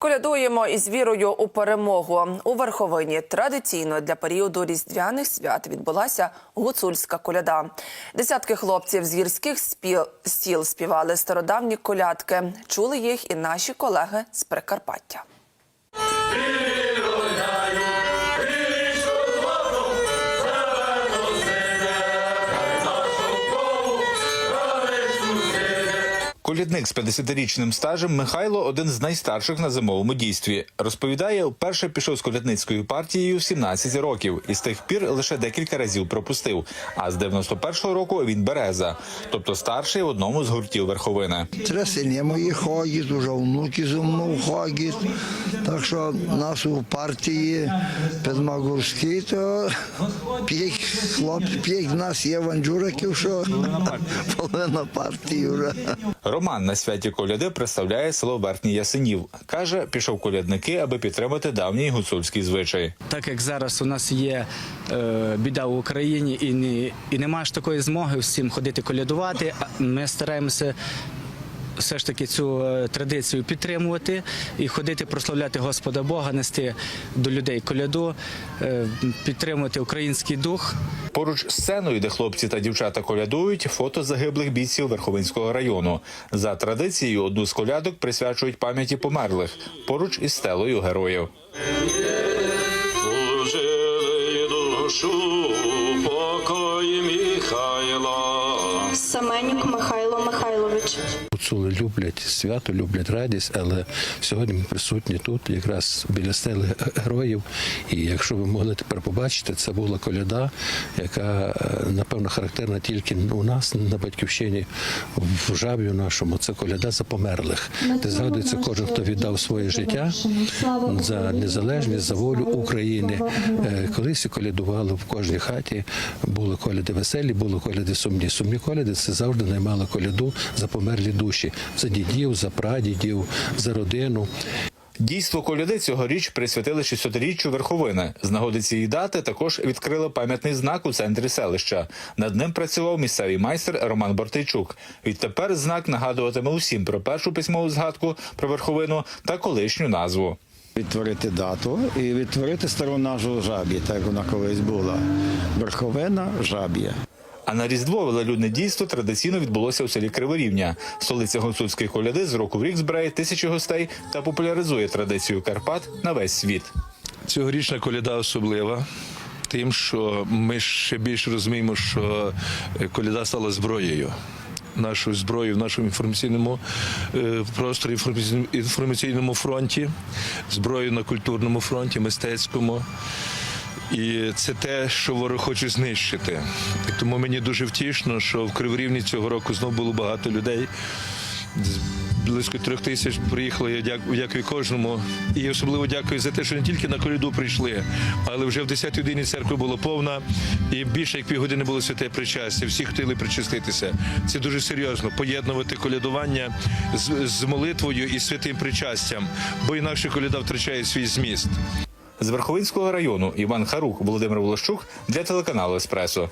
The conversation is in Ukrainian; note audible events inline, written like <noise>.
Колядуємо із вірою у перемогу. У Верховині традиційно для періоду різдвяних свят відбулася гуцульська коляда. Десятки хлопців з гірських спіл сіл співали стародавні колядки. Чули їх і наші колеги з Прикарпаття. Колідник з 50-річним стажем Михайло один з найстарших на зимовому дійстві. Розповідає, вперше пішов з колядницькою партією в 17 років і з тих пір лише декілька разів пропустив. А з 91-го року він береза, тобто старший в одному з гуртів верховини. Трясині мої ходять, уже внуки зі мною ходять. Так що нас у партії Педмагурській, то п'ять хлопців, п'ять нас є ванджуриків, що <laughs> партії вже. Роман на святі коляди представляє село Верхній Ясенів. Каже, пішов колядники, аби підтримати давній гуцульський звичай. Так як зараз у нас є е, біда в Україні і не і немає ж такої змоги всім ходити колядувати, а ми стараємося. Все ж таки цю е, традицію підтримувати і ходити прославляти Господа Бога, нести до людей коляду, е, підтримувати український дух. Поруч з сценою, де хлопці та дівчата колядують, фото загиблих бійців Верховинського району. За традицією, одну з колядок присвячують пам'яті померлих поруч із стелою героїв. Служили душу покої Михайла. Семенюк Михайло Михайлович. Гуцули люблять свято, люблять радість, але сьогодні ми присутні тут, якраз біля стели героїв. І якщо ви могли тепер побачити, це була коляда, яка е, напевно характерна тільки у нас на батьківщині в жабі нашому. Це коляда за померлих, де згадується кожен, хто віддав своє життя за незалежність, за волю України. Е, Колись колядували в кожній хаті. Були коляди веселі, були коляди сумні. Сумні коляди це завжди наймали коляду за померлі душі, за дідів, за прадідів, за родину. Дійство коляди цьогоріч присвятили 600-річчю верховини. З нагоди цієї дати також відкрили пам'ятний знак у центрі селища. Над ним працював місцевий майстер Роман Бортийчук. Відтепер знак нагадуватиме усім про першу письмову згадку про верховину та колишню назву. Відтворити дату і відтворити стару назву жабі, так як вона колись була. Верховина жаб'я. А на різдво велелюдне дійство традиційно відбулося у селі Криворівня. Столиця гуцульської коляди з року в рік збирає тисячі гостей та популяризує традицію Карпат на весь світ. Цьогорічна коляда особлива. Тим, що ми ще більше розуміємо, що коляда стала зброєю. Нашою зброєю в нашому інформаційному е, просторі, інформаційному- фронті, зброєю на культурному фронті, мистецькому. І це те, що ворог хоче знищити. І тому мені дуже втішно, що в Криворівні цього року знову було багато людей. Близько трьох тисяч приїхали. Я дякую, кожному. І особливо дякую за те, що не тільки на коляду прийшли, але вже в 10 годині церква була повна, і більше як півгодини було святе причастя. Всі хотіли причаститися. Це дуже серйозно поєднувати колядування з, з молитвою і святим причастям, бо інакше коляда втрачає свій зміст. З Верховинського району Іван Харук, Володимир Волощук для телеканалу Еспресо.